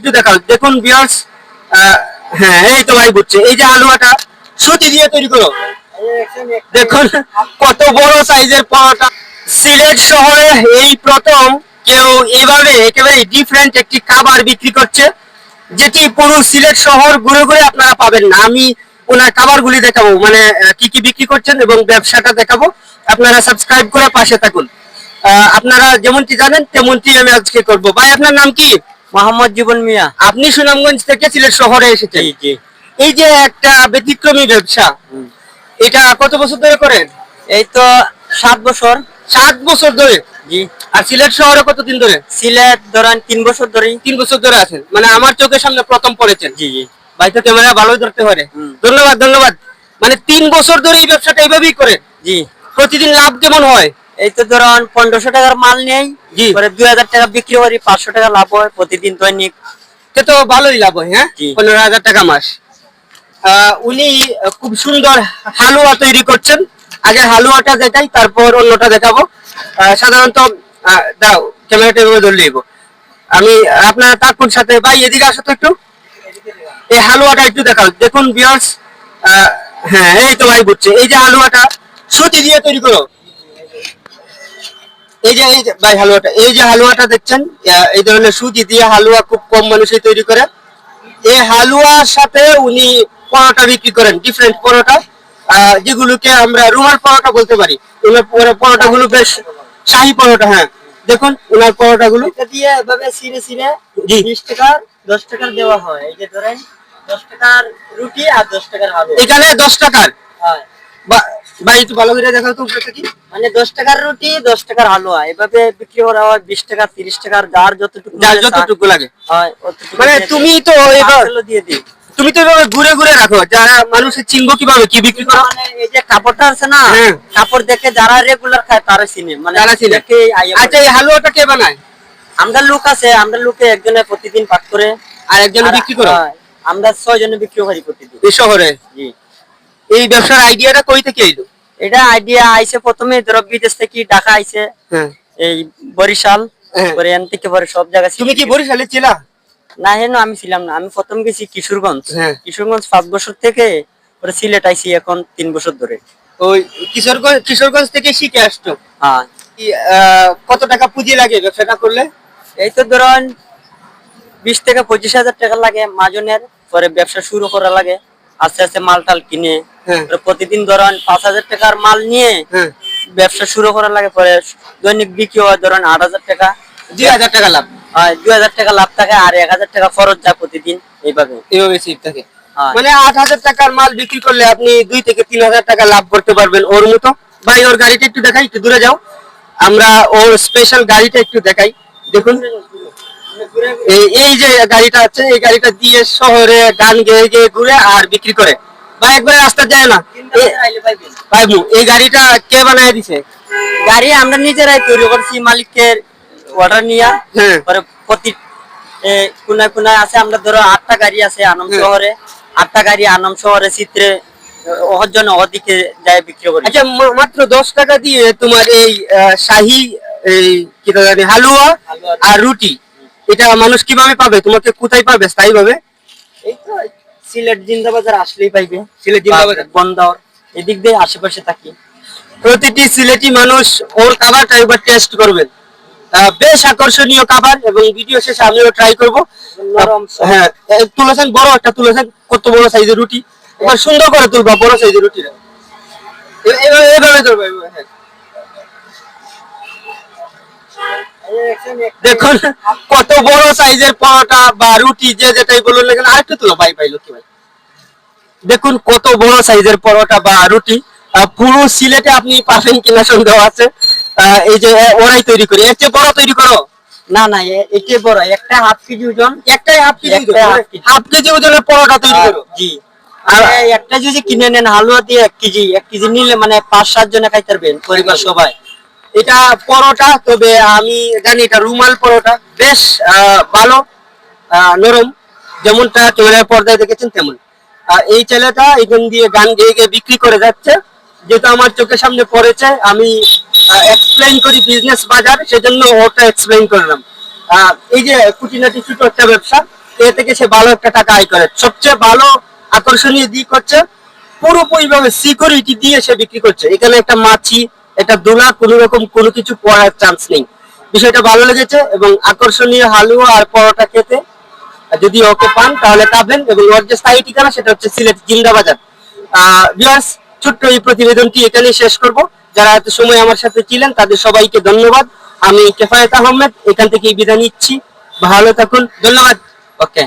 একটু দেখাও। দেখুন বিয়ার্স হ্যাঁ এই তো ভাই বুঝছে এই যে হালুয়াটা সুতি দিয়ে তৈরি করো। দেখুন কত বড় সাইজের পরোটা। সিলেট শহরে এই প্রথম কেউ এভাবে একেবারে ডিফারেন্ট একটি খাবার বিক্রি করছে, যেটি পুরো সিলেট শহর ঘুরে ঘুরে আপনারা পাবেন না। আমি ওনার খাবারগুলি দেখাবো মানে কি কি বিক্রি করছেন এবং ব্যবসাটা দেখাবো। আপনারা সাবস্ক্রাইব করে পাশে থাকুন। আপনারা যেমনটি জানেন, তেমনটি আমি আজকে করব। ভাই, আপনার নাম কি? মোহাম্মদ জীবন মিয়া। আপনি সুনামগঞ্জ থেকে সিলেট শহরে এসেছেন। এই যে একটা ব্যতিক্রমী ব্যবসা এটা কত বছর ধরে করেন? এই তো সাত বছর। সাত বছর ধরে? জি। আর সিলেট শহরে কতদিন ধরে? সিলেট ধরেন তিন বছর ধরে তিন বছর ধরে আছেন। মানে আমার চোখের সামনে প্রথম পড়েছেন। জি জি। ভাই তো ক্যামেরা ভালোই ধরতে পারে। ধন্যবাদ ধন্যবাদ। মানে তিন বছর ধরে এই ব্যবসাটা এইভাবেই করে জি। প্রতিদিন লাভ কেমন হয়? এই তো ধরেন পনেরোশো টাকার মাল নেই। পরে দুই হাজার টাকা বিক্রি করি পাঁচশো টাকা লাভ হয় প্রতিদিন দৈনিক সে তো ভালোই লাভ হয় হ্যাঁ? পনেরো হাজার টাকা মাস। উনি খুব সুন্দর হালুয়া তৈরি করছেন। আগে হালুয়াটা দেখাই তারপর অন্যটা দেখাবো। সাধারণত দাও ক্যামেরাটা এভাবে ধরলে এগো। আমি আপনার কাকুর সাথে ভাই এদিকে আসো তো একটু। এই হালুয়াটা একটু দেখাও। দেখুন বিয়ার্স হ্যাঁ এই তো ভাই বুঝছে। এই যে হালুয়াটা সুতি দিয়ে তৈরি করো। এই যে এই যে ভাই হালুয়াটা এই যে হালুয়াটা দেখছেন এই ধরনের সুজি দিয়ে হালুয়া খুব কম মানুষই তৈরি করে। এই হালুয়ার সাথে উনি পরোটা বিক্রি করেন ডিফারেন্ট পরোটা যেগুলোকে আমরা রুমাল পরোটা বলতে পারি। ওনার পরে পরোটাগুলো বেশ শাহী পরোটা হ্যাঁ। দেখুন ওনার পরোটাগুলো। এটা দিয়ে এভাবে সিরে সিরে। বিশ টাকার দশ টাকার দেওয়া হয়। এই যে ধরেন দশ টাকার রুটি আর দশ টাকার হালুয়া। এখানে দশ টাকার। হয়। ভাই একটু ভালো করে দেখাও তো উপরে থেকে মানে দশ টাকার রুটি দশ টাকার হালুয়া। এভাবে বিক্রি করা হয় বিশ টাকা তিরিশ টাকার যার যতটুকু যার যতটুকু লাগে। মানে তুমি তো দিয়ে দিই তুমি তো ঘুরে ঘুরে রাখো যারা মানুষের চিনবো কীভাবে কি বিক্রি করো? মানে এই যে কাপড়টা আছে না হ্যাঁ। কাপড় দেখে যারা রেগুলার খায় তারা চিনে। মানে যারা চিনে। আচ্ছা এই হালুয়াটা কে বানায়? আমরা লোক আছে আমরা লোকে একজনে প্রতিদিন পাঠ করে। আর একজন বিক্রি করো? আমরা ছয় জনে বিক্রি করি প্রতিদিন। এই শহরে? জি। এই ব্যবসার আইডিয়াটা কই থেকে এলো? এটা আইডিয়া আইছে প্রথমে ধরো বিদেশ থেকে ঢাকা আইছে। হ্যাঁ। এই বরিশাল হ্যাঁ। পরে এন থেকে পরে সব জায়গায় তুমি কি বরিশালে ছিলা? না হেন আমি ছিলাম না। আমি প্রথম গেছি কিশোরগঞ্জ। হ্যাঁ। কিশোরগঞ্জ পাঁচ বছর থেকে পরে সিলেট আইছি এখন তিন বছর ধরে। ওই কিশোরগঞ্জ কিশোরগঞ্জ থেকে শিখে আসছো? হ্যাঁ। কত টাকা পুঁজি লাগে ব্যবসাটা করলে? এই তো ধরেন বিশ থেকে পঁচিশ হাজার টাকা লাগে মাজনের পরে ব্যবসা শুরু করা লাগে। আস্তে আস্তে মাল টাল কিনে প্রতিদিন ধরেন পাঁচ হাজার টাকার মাল নিয়ে হ্যাঁ। ব্যবসা শুরু করা লাগে পরে দৈনিক বিক্রি হয় ধরেন আট হাজার টাকা। দুই হাজার টাকা লাভ। হয় দুই হাজার টাকা লাভ থাকে আর এক হাজার টাকা খরচ যায় প্রতিদিন এইভাবে। সিট থাকে। হ্যাঁ। মানে আট হাজার টাকার মাল বিক্রি করলে আপনি দুই থেকে তিন হাজার টাকা লাভ করতে পারবেন ওর মতো। ভাই ওর গাড়িটা একটু দেখাই একটু দূরে যাও। আমরা ওর স্পেশাল গাড়িটা একটু দেখাই। দেখুন। এই এই যে গাড়িটা আছে এই গাড়িটা দিয়ে শহরে গান গেয়ে গেয়ে ঘুরে আর বিক্রি করে। বা একবারে রাস্তা যায় না। এই গাড়িটা কে বানায় দিছে? গাড়ি আমরা নিজেরাই তৈরি করছি মালিকের অর্ডার নিয়ে। হ্যাঁ। পরে প্রতি কোনায় কোনায় আছে আমরা ধরো আটটা গাড়ি আছে আনম হ্যাঁ। শহরে। আটটা গাড়ি আনম শহরে চিত্রে ওর জন্য ওদিকে যায় বিক্রি করি। আচ্ছা মাত্র দশ টাকা দিয়ে তোমার এই শাহী এই কি জানি হালুয়া হালুয়া। আর রুটি। এটা মানুষ কীভাবে পাবে? তোমাকে কোথায় পাবে? স্থায়ী ভাবে এই তো সিলেট জিন্দাবাজার আসলেই পাইবে। সিলেট জিন্দাবাজার। বন্দাওর এদিক দিয়ে আশেপাশে থাকি। প্রতিটি সিলেটি মানুষ ওর খাবারটা একবার টেস্ট করবেন। বেশ আকর্ষণীয় খাবার এবং ভিডিও শেষে আমিও ট্রাই করব। হ্যাঁ তুলেছেন বড় একটা তুলেছেন কত বড় সাইজের রুটি? এবার সুন্দর করে তুলবা বড় সাইজের রুটিটা। এভাবে এভাবে তুলবা হ্যাঁ। দেখুন কত বড় সাইজের পরোটা বা রুটি যে যেটাই বলুন কেন আরেকটু তুলো ভাই ভাই লক্ষ্মী ভাই। দেখুন কত বড় সাইজের পরোটা বা রুটি। পুরো সিলেটে আপনি পাবেন কিনা সন্দেহ আছে। এই যে ওরাই তৈরি করে। এর চেয়ে বড় তৈরি করো। না না এটি বড়। একটা হাফ কেজি ওজন। একটাই হাফ কেজি। Half KG. ওজনের পরোটা তৈরি করো। জি। আর একটা যদি কিনে নেন হালুয়া দিয়ে এক কেজি এক কেজি নিলে মানে পাঁচ সাত জনে খাইতে পারবেন পরিবার সবাই। এটা পরোটা তবে আমি জানি এটা রুমাল পরোটা। বেশ আহ, ভালো আহ, নরম। যেমনটা ক্যামেরার পর্দায় দেখেছেন তেমন। আর এই ছেলেটা এখান দিয়ে গান গেয়ে গিয়ে বিক্রি করে যাচ্ছে। যেহেতু আমার চোখের সামনে পড়েছে, আমি এক্সপ্লেইন করি বিজনেস বাজার, সেজন্য ওটা এক্সপ্লেইন করলাম। এই যে কুটিনাটি ছোট একটা ব্যবসা, এ থেকে সে ভালো একটা টাকা আয় করে। সবচেয়ে ভালো আকর্ষণীয় দিক হচ্ছে পুরোপুরি ভাবে সিকিউরিটি দিয়ে সে বিক্রি করছে। এখানে একটা মাছি, একটা দোলা, কোনো রকম কোনো কিছু পড়ার চান্স নেই। বিষয়টা ভালো লেগেছে এবং আকর্ষণীয় হালুয়া আর পরোটা খেতে যদি ওকে পান, তাহলে পাবেন এবং ওর যে স্থায়ী ঠিকানা সেটা হচ্ছে সিলেট জিন্দাবাজার ভিউয়ার্স ছোট্ট এই প্রতিবেদনটি এখানেই শেষ করব। যারা এত সময় আমার সাথে ছিলেন, তাদের সবাইকে ধন্যবাদ। আমি কেফায়েত আহমেদ, এখান থেকে বিদায় নিচ্ছি। ভালো থাকুন, ধন্যবাদ। ওকে।